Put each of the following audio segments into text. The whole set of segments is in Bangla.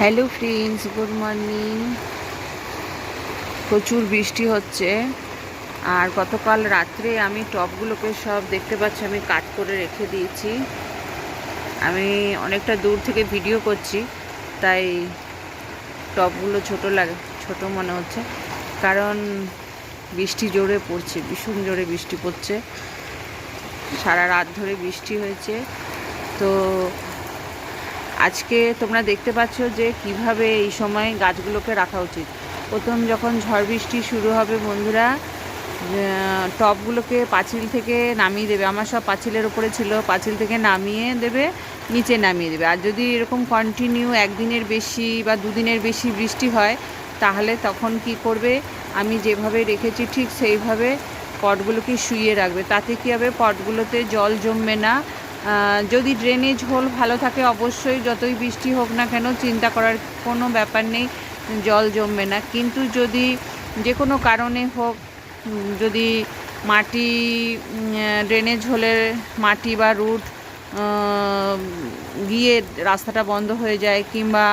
হ্যালো ফ্রেন্ডস গুড মর্নিং প্রচুর বৃষ্টি হচ্ছে। আর গতকাল রাত্রে আমি টবগুলোকে সব দেখতে পাচ্ছি, আমি কাট করে রেখে দিয়েছি। আমি অনেকটা দূর থেকে ভিডিও করছি, তাই টবগুলো ছোট লাগে, ছোট মনে হচ্ছে। কারণ বৃষ্টি জোরে পড়ছে, ভীষণ জোরে বৃষ্টি পড়ছে। সারা রাত ধরে বৃষ্টি হয়েছে। তো আজকে তোমরা দেখতে পাচ্ছ যে কীভাবে এই সময় গাছগুলোকে রাখা উচিত। প্রথম যখন ঝড় বৃষ্টি শুরু হবে বন্ধুরা আহ, টবগুলোকে পাঁচিল থেকে নামিয়ে দেবে। আমার সব পাঁচিলের ওপরে ছিল পাঁচিল থেকে নামিয়ে দেবে নিচে নামিয়ে দেবে। আর যদি এরকম কন্টিনিউ একদিনের বেশি বা দুদিনের বেশি বৃষ্টি হয় তাহলে তখন কি করবে? আমি যেভাবে রেখেছি ঠিক সেইভাবে পটগুলোকে শুইয়ে রাখবে। তাতে কী হবে? পটগুলোতে জল জমবে না। যদি ড্রেনেজ হোল ভালো থাকে, অবশ্যই যতই বৃষ্টি হোক না কেন চিন্তা করার কোনো ব্যাপার নেই, জল জমবে না। কিন্তু যদি যে কোনো কারণে হোক যদি মাটি ড্রেনেজ হলে মাটি বা রুট গিয়ে রাস্তাটা বন্ধ হয়ে যায়, কিংবা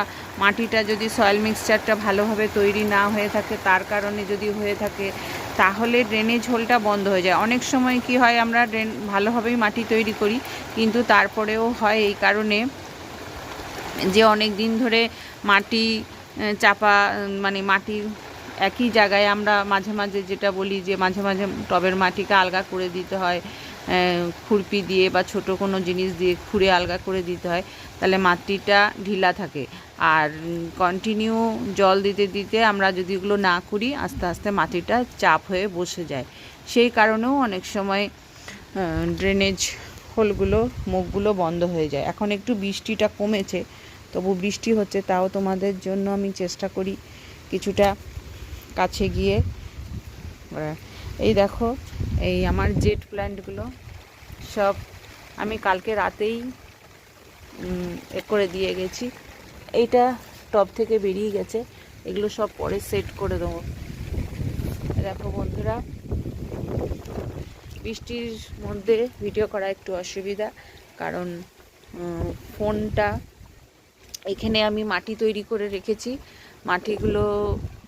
মাটিটা যদি সয়েল মিক্সচারটা ভালোভাবে তৈরি না হয়ে থাকে, তার কারণে যদি হয়ে থাকে তাহলে ড্রেনেজ হোলটা বন্ধ হয়ে যায়। অনেক সময় কি হয়, আমরা ড্রেন ভালোভাবেই মাটি তৈরি করি, কিন্তু তারপরেও হয় এই কারণে যে অনেক দিন ধরে মাটি চাপা মানে মাটির একই জায়গায় আমরা মাঝে মাঝে যেটা বলি যে মাঝে মাঝে টবের মাটিকে আলগা করে দিতে হয় খুরপি দিয়ে বা ছোট কোনো জিনিস দিয়ে খুঁড়ে আলগা করে দিতে হয়, তাহলে মাটিটা ঢিলা থাকে। আর কন্টিনিউ জল দিতে দিতে আমরা যদি এগুলো না করি, আস্তে আস্তে মাটিটা চাপ হয়ে বসে যায়। সেই কারণেও অনেক সময় ড্রেনেজ হোলগুলো মুখগুলো বন্ধ হয়ে যায়। এখন একটু বৃষ্টিটা কমেছে, তবু বৃষ্টি হচ্ছে, তাও তোমাদের জন্য আমি চেষ্টা করি কিছুটা কাছে গিয়ে। এই দেখো, এই আমার জেট প্ল্যান্টগুলো সব আমি কালকে রাতেই এ করে দিয়ে গেছি। এইটা টব থেকে বেরিয়ে গেছে। এগুলো সব পরে সেট করে দেবো। দেখো বন্ধুরা, বৃষ্টির মধ্যে ভিডিও করা একটু অসুবিধা, কারণ ফোনটা এখানে আমি মাটি তৈরি করে রেখেছি। মাটিগুলো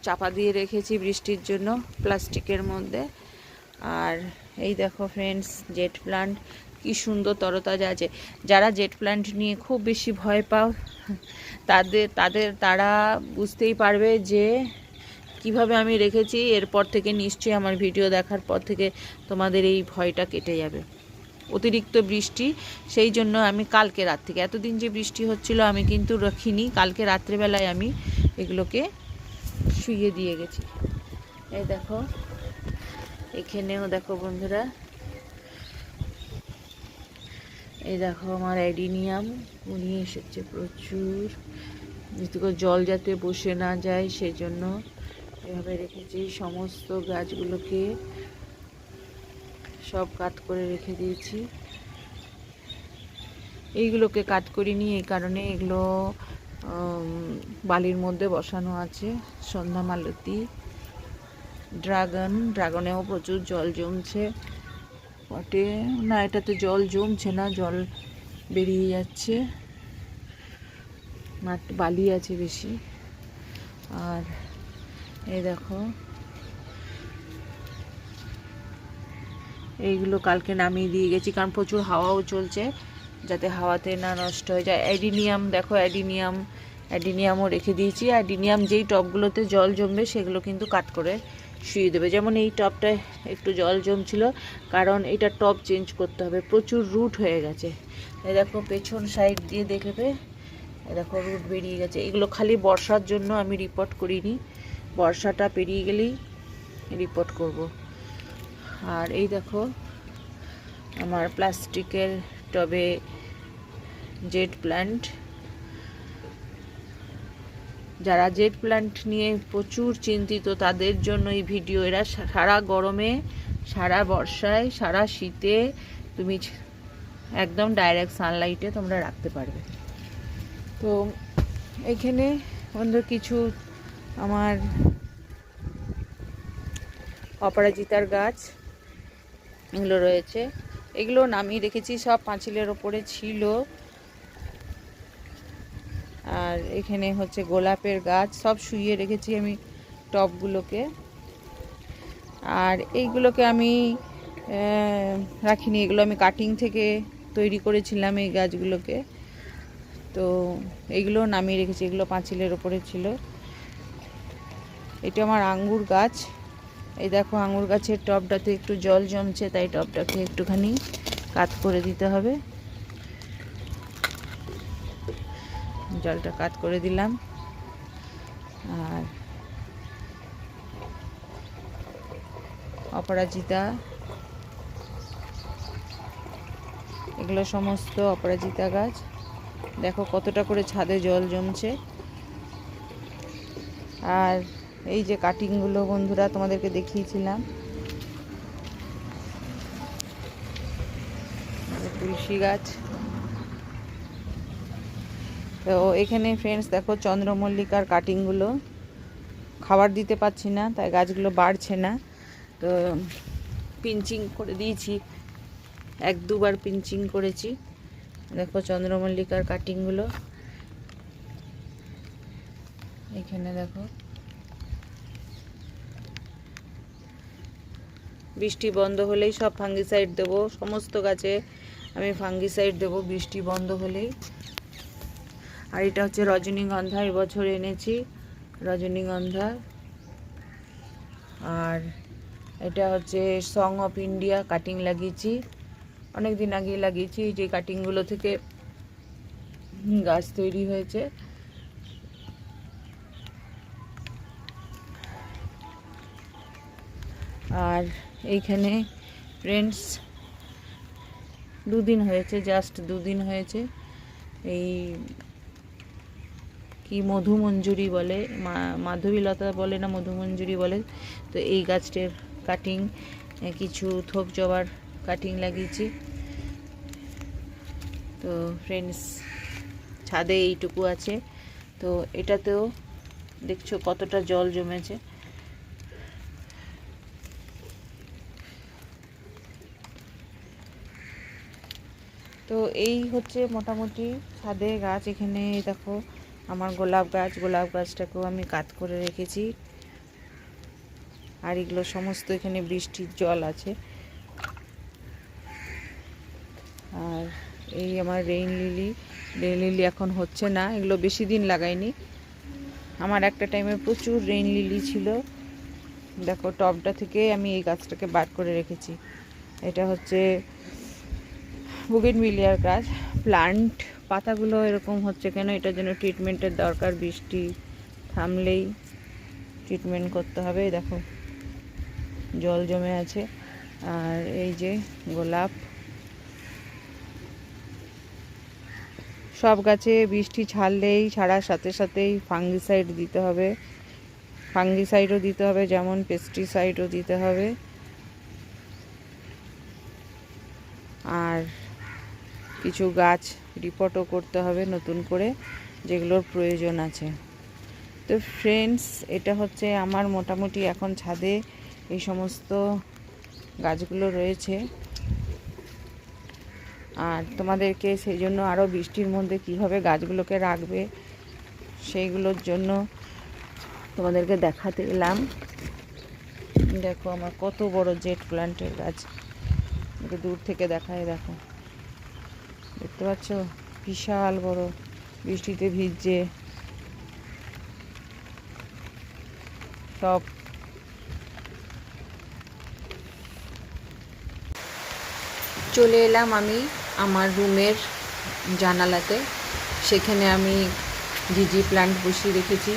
চাপা দিয়ে রেখেছি বৃষ্টির জন্য প্লাস্টিকের মধ্যে। আর এই দেখো ফ্রেন্ডস জেট প্লান্ট কি সুন্দর তরতাজা আছে। যারা জেট প্ল্যান্ট নিয়ে খুব বেশি ভয় পাও, তাদের তাদের, তারা বুঝতেই পারবে যে কীভাবে আমি রেখেছি। এরপর থেকে নিশ্চয়ই আমার ভিডিও দেখার পর থেকে তোমাদের এই ভয়টা কেটে যাবে। অতিরিক্ত বৃষ্টি, সেই জন্য আমি কালকে রাত থেকে, এতদিন যে বৃষ্টি হচ্ছিল আমি কিন্তু রাখিনি। কালকে রাত্রেবেলায় আমি এগুলোকে শুইয়ে দিয়ে গেছি। এই দেখো, এখানেও দেখো বন্ধুরা এই দেখো আমার অ্যাডিনিয়াম নিয়ে এসেছে প্রচুর। যাতে করে জল যাতে বসে না যায় সেই জন্য এভাবে রেখেছি। সমস্ত গাছগুলোকে সব কাট করে রেখে দিয়েছি। এইগুলোকে কাট করিনি এই কারণে এগুলো বালির মধ্যে বসানো আছে। সন্ধ্যা মালতী ড্রাগন, ড্রাগনেও প্রচুর জল জমছে। পটে না, এটাতে জল জমছে না, জল বেরিয়ে যাচ্ছে। মাঠ বালি আছে বেশি। আর এই দেখো, এইগুলো কালকে নামিয়ে দিয়ে গেছি, কারণ প্রচুর হাওয়াও চলছে, যাতে হাওয়াতে না নষ্ট হয়ে যায়। অ্যাডিনিয়াম, দেখো অ্যাডিনিয়াম, অ্যাডিনিয়ামও রেখে দিয়েছি। অ্যাডিনিয়াম যেই টবগুলোতে জল জমবে, সেগুলো কিন্তু কাট করে শুয়ে দেবে। যেমন এই টবটায় একটু জল জমছিল, কারণ এটা টব চেঞ্জ করতে হবে। প্রচুর রুট হয়ে গেছে। দেখো, পেছন সাইড দিয়ে দেখবে দেখো রুট বেরিয়ে গেছে। এগুলো খালি বর্ষার জন্য আমি রিপোর্ট করিনি। বর্ষাটা পেরিয়ে গেলেই রিপোর্ট করব। আর এই দেখো, আমার প্লাস্টিকের টবে জেট প্ল্যান্ট যারা জেট প্ল্যান্ট নিয়ে প্রচুর চিন্তিত, তাদের জন্য এই ভিডিও। এরা সারা গরমে, সারা বর্ষায়, সারা শীতে তুমি একদম ডাইরেক্ট সানলাইটে তোমরা রাখতে পারবে। তো এখানে বন্ধু কিছু আমার অপরাজিতার গাছ, এগুলো রয়েছে। এগুলো নামিয়ে রেখেছি, সব পাঁচিলের ওপরে ছিল। আর এখানে হচ্ছে গোলাপের গাছ। সব শুইয়ে রেখেছি আমি টবগুলোকে। আর এইগুলোকে আমি রাখিনি। এগুলো আমি কাটিং থেকে তৈরি করেছিলাম এই গাছগুলোকে। তো এইগুলো নামিয়ে রেখেছি। এগুলো পাঁচিলের ওপরে ছিল। এটা আমার আঙ্গুর গাছ। এই দেখো, আঙ্গুর গাছের টবটাতে একটু জল জমছে, তাই টবটাকে একটুখানি কাত করে দিতে হবে। জলটা কাত করে দিলাম। আর অপরাজিতা, এগুলো সমস্ত অপরাজিতা গাছ। দেখো কতটা করে ছাদে জল জমছে। আর এই যে কাটিংগুলো বন্ধুরা তোমাদেরকে দেখিয়েছিলাম। তুলসী গাছ। তো এখানে ফ্রেন্ডস দেখো চন্দ্রমল্লিকার কাটিংগুলো খাবার দিতে পারছি না, তাই গাছগুলো বাড়ছে না। তো পিঞ্চিং করে দিয়েছি। এক দুবার পিঞ্চিং করেছি। দেখো চন্দ্রমল্লিকার কাটিংগুলো এখানে দেখো। বৃষ্টি বন্ধ হলেই সব ফাঙ্গিসাইড দেবো। সমস্ত গাছে আমি ফাঙ্গিসাইড দেবো বৃষ্টি বন্ধ হলেই। আর এটা হচ্ছে রজনীগন্ধা, এবছর এনেছি রজনীগন্ধা। আর এটা হচ্ছে সং অফ ইন্ডিয়া কাটিং লাগিয়েছি। অনেক দিন আগে লাগিয়েছি যে কাটিংগুলো থেকে গাছ তৈরি হয়েছে। আর এইখানে ফ্রেন্ডস দুদিন হয়েছে জাস্ট দুদিন হয়েছে। এই কি মধুমঞ্জুরি বলে মাধবীলতা বলে না মধুমঞ্জুরি বলে, তো এই গাছটার কাটিং কিছু থোপ জবার কাটিং লাগিয়েছি। তো ফ্রেন্ডস ছাদে এইটুকু আছে। তো এটাতেও দেখছ কতটা জল জমেছে। তো এই হচ্ছে মোটামুটি ছাদে গাছ, এখানে দেখো আমার গোলাপ গাছ, গোলাপ গাছটাকেও আমি কাত করে রেখেছি। আর এগুলো সমস্ত এখানে বৃষ্টির জল আছে। আর এই আমার রেইন লিলি রেইন লিলি এখন হচ্ছে না, এগুলো বেশি দিন লাগাইনি। আমার একটা টাইমে প্রচুর রেইন লিলি ছিল। দেখো টবটা থেকে আমি এই গাছটাকে বার করে রেখেছি। এটা হচ্ছে বুগেন মিলিয়ার গাছ। প্লান্ট পাতাগুলো এরকম হচ্ছে কেন? এটার জন্য ট্রিটমেন্টের দরকার, বৃষ্টি থামলেই ট্রিটমেন্ট করতে হবে। দেখো, জল জমে আছে। আর এই যে গোলাপ, সব গাছে বৃষ্টি ছাড়লেই, ছাড়ার সাথে সাথেই ফাঙ্গিসাইড দিতে হবে। ফাঙ্গিসাইডও দিতে হবে, যেমন পেস্টিসাইডও দিতে হবে। আর কিছু গাছ রিপোর্টও করতে হবে নতুন করে, যেগুলোর প্রয়োজন আছে। তো ফ্রেন্ডস এটা হচ্ছে আমার মোটামুটি এখন ছাদে এই সমস্ত গাছগুলো রয়েছে। আর তোমাদেরকে সেই জন্য আরও বৃষ্টির মধ্যে কীভাবে গাছগুলোকে রাখবে, সেইগুলোর জন্য তোমাদেরকে দেখাতে এলাম। দেখো আমার কত বড় জেট প্ল্যান্টের গাছ। দূর থেকে দেখায়, দেখো। দেখতে পাচ্ছ? বিশাল বড় বৃষ্টিতে ভিজছে। সব চলে এলাম আমি আমার রুমের জানালাতে। সেখানে আমি জিজি প্ল্যান্ট বসিয়ে রেখেছি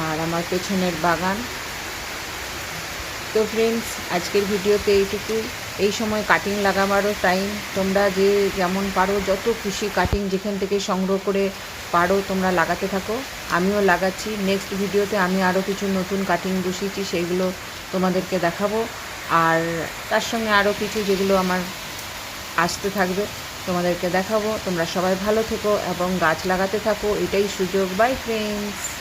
আর আমার পেছনের বাগান। তো ফ্রেন্ডস আজকের ভিডিওতে এইটুকু এই সময় কাটিং লাগাবারও টাইম তোমরা যে যেমন পারো, যত খুশি কাটিং যেখান থেকে সংগ্রহ করে পারো, তোমরা লাগাতে থাকো। আমিও লাগাচ্ছি। নেক্সট ভিডিওতে আমি আরও কিছু নতুন কাটিং বসিয়েছি, সেইগুলো তোমাদেরকে দেখাবো। আর তার সঙ্গে আরও কিছু যেগুলো আমার আসতে থাকবে, তোমাদেরকে দেখাবো। তোমরা সবাই ভালো থেকো এবং গাছ লাগাতে থাকো। এটাই সুযোগ। By friends